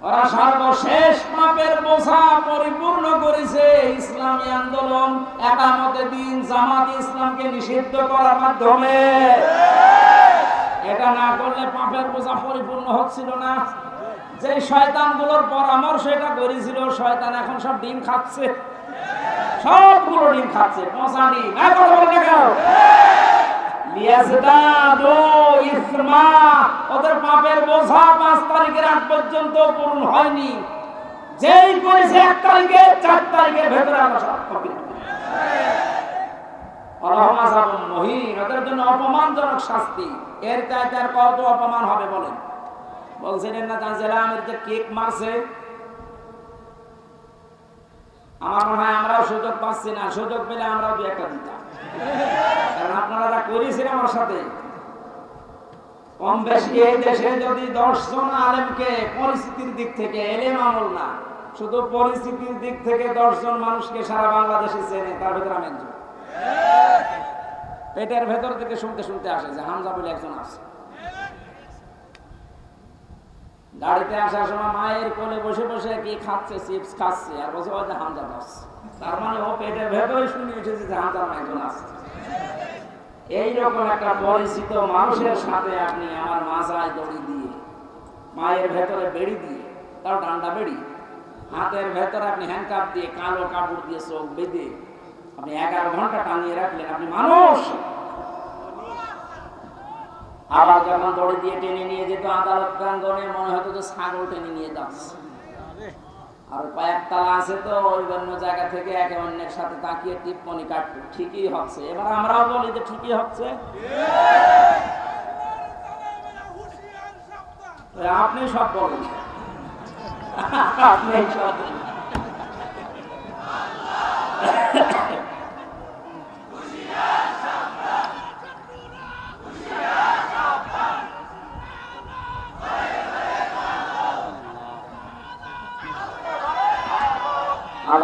ওরা সর্বশেষ মাপের বোঝা পরিপূর্ণ করেছে। ইসলামী আন্দোলন একামতে দিন জামাত ইসলামকে নিষিদ্ধ করার মাধ্যমে। এটা না করলে পাপের বোঝা পরিপূর্ণ হচ্ছিল না। যে শয়তানগুলোর পরামর্শ এটা করেছিল, শয়তান এখন সব ডিম খাচ্ছে। সবগুলো ডিম খাচ্ছে। পচা ডিম ওদের পাপের বোঝা পাঁচ তারিখের আগ পর্যন্ত পূরণ হয়নি। যেই করেছে এক তারিখে, চার তারিখের ভেতরে আমরা সব মহিন, ওদের জন্য অপমানজনক শাস্তি। এর চাইতে আর কত অপমান হবে বলেন? বলছিলেন না জানছিলাম এর যে কেক মারছে? আমার মনে হয় আমরাও সুযোগ পাচ্ছি না। সুযোগ পেলে আমরাও দু একটা দিতাম। আপনারা করেছেন আমার সাথে, কম বেশি এই দেশে যদি আলেমকে পরিস্থিতির দিক থেকে এলেম আমল না, শুধু পরিস্থিতির দিক থেকে মানুষকে সারা বাংলাদেশে চেনে, তার আমি একজন। পেটের ভেতর থেকে শুনতে শুনতে আসে যে হামজা বলে একজন আছে। গাড়িতে আসার সময় মায়ের কোলে বসে বসে কি খাচ্ছে, চিপস খাচ্ছে, আর বসে বসে হামজা দাস তার মানে ও পেটের ভেতরে শুনে একজন আছে। এইরকম একটা পরিচিত মানুষের সাথে আপনি আমার দড়ি দিয়ে, মায়ের ভেতরে বেড়ি দিয়ে ডান্ডা বেড়ি, হাতের ভেতরে আপনি হ্যান্ডকাপ দিয়ে কালো কাপড় দিয়ে চোখ বেঁধে আপনি এগারো ঘণ্টা টানিয়ে রাখলেন, আপনি মানুষ। আবার যখন দড়ি দিয়ে টেনে নিয়ে যেত আদালত প্রাঙ্গনে মনে হতো যে ছাগল টেনে নিয়ে যাচ্ছে। আর কয়েকতলা আছে তো অন্য জায়গা থেকে একে অন্যের সাথে তাকিয়ে টিপ্পনি কাটবে। ঠিকই হচ্ছে। এবার আমরাও বলি যে ঠিকই হচ্ছে। আপনি সব বলেন। আপনি সব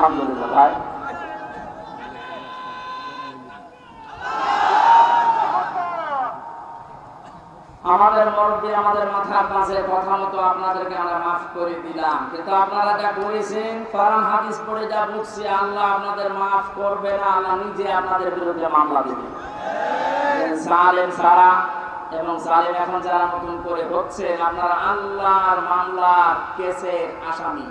আলহামদুলিল্লাহ, ভাই। আমাদের মরবে আমাদের মাথার কাছে কথা মতো আপনাদেরকে আমরা মাফ করে দিলাম। কিন্তু আপনারা যা করেছেন কোরআন, হাদিস পড়ে যা বুঝছি, আল্লাহ আপনাদের মাফ করবে না, আল্লাহ নিজে আপনাদের বিরুদ্ধে মামলা দেবে। সালেম সারা এবং সালেম এখন যারা নতুন করে হচ্ছেন আপনারা আল্লাহর মামলার কেসের আসামি।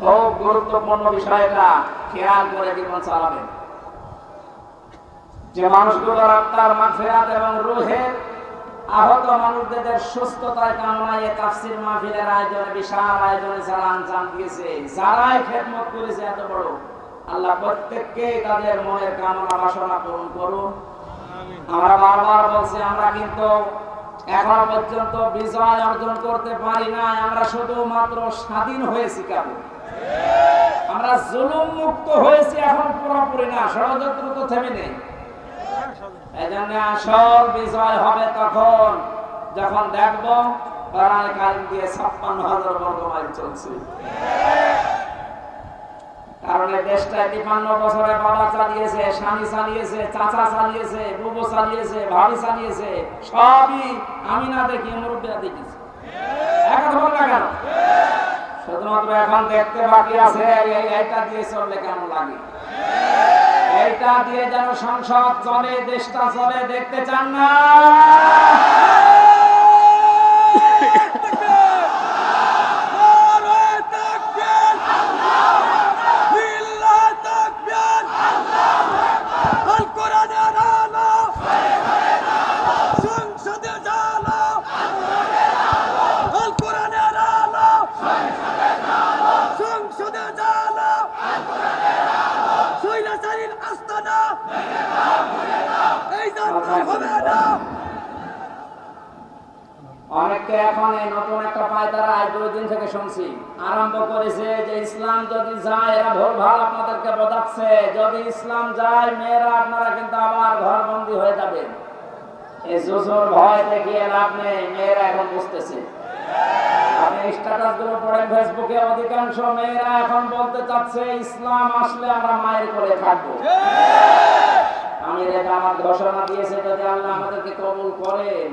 খুব গুরুত্বপূর্ণ বিষয়টা খেয়াল করে জীবন চালাবেন। যে মানুষগুলোর আত্মার মাগফিরাত এবং রুহের আহত মানুষদের সুস্থতার কামনায় এ তাফসীর মাহফিলের আয়োজনে, বিশাল আয়োজনে যারা আঞ্জাম দিয়েছে, যারাই খেদমত করেছে এত বড়, আল্লাহ প্রত্যেককে তাদের মনের কামনা বাসনা পূরণ করুন। আমরা বারবার বলছি, আমরা কিন্তু এখনও পর্যন্ত বিজয় অর্জন করতে পারি না আমরা শুধুমাত্র স্বাধীন হয়েছি কেবল। আমরা জুলুম মুক্ত হয়েছি, এখন পুরোপুরি না, ষড়যন্ত্র তো থেমে নেই। এই জন্য আসল বিজয় হবে তখন, যখন দিয়ে ছাপ্পান্ন হাজার বর্গ মাইল চলছে। কারণ এই দেশটা বছরে বাবা চালিয়েছে, স্বামী চালিয়েছে, চাচা চালিয়েছে, বুবু চালিয়েছে, ভাবি চালিয়েছে, সবই আমি না দেখি, মুরব্বীরা দেখেছি এক কেন? শুধুমাত্র এখন দেখতে বাকি আছে এটা দিয়ে চললে কেমন লাগে? এইটা দিয়ে যেন সংসদ চলে, দেশটা চলে, দেখতে চান না? অনেককে এখন এই নতুন একটা পায়তারা আজ দুই দিন থেকে শুনছি। আরম্ভ করেছে যে ইসলাম যদি যায়, এরা ভুল ভালো আপনাদেরকে বোঝাচ্ছে। যদি ইসলাম যায়, মেয়েরা আপনারা কিন্তু আবার ঘর বন্দি হয়ে যাবেন। এই ভয় দেখিয়ে লাভ নেই, মেয়েরা এখন বুঝতেছে। আপনি স্ট্যাটাসগুলো পড়েন ফেসবুকে, অধিকাংশ মেয়েরা এখন বলতে চাচ্ছে, ইসলাম আসলে আমরা মায়ের করে থাকব। আমার ঘোষণা দিয়েছে যদি আল্লাহ আমাদেরকে কবুল করেন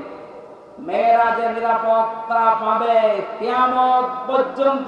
মেয়েরা যে নিরাপত্তা পাবে কেমন পর্যন্ত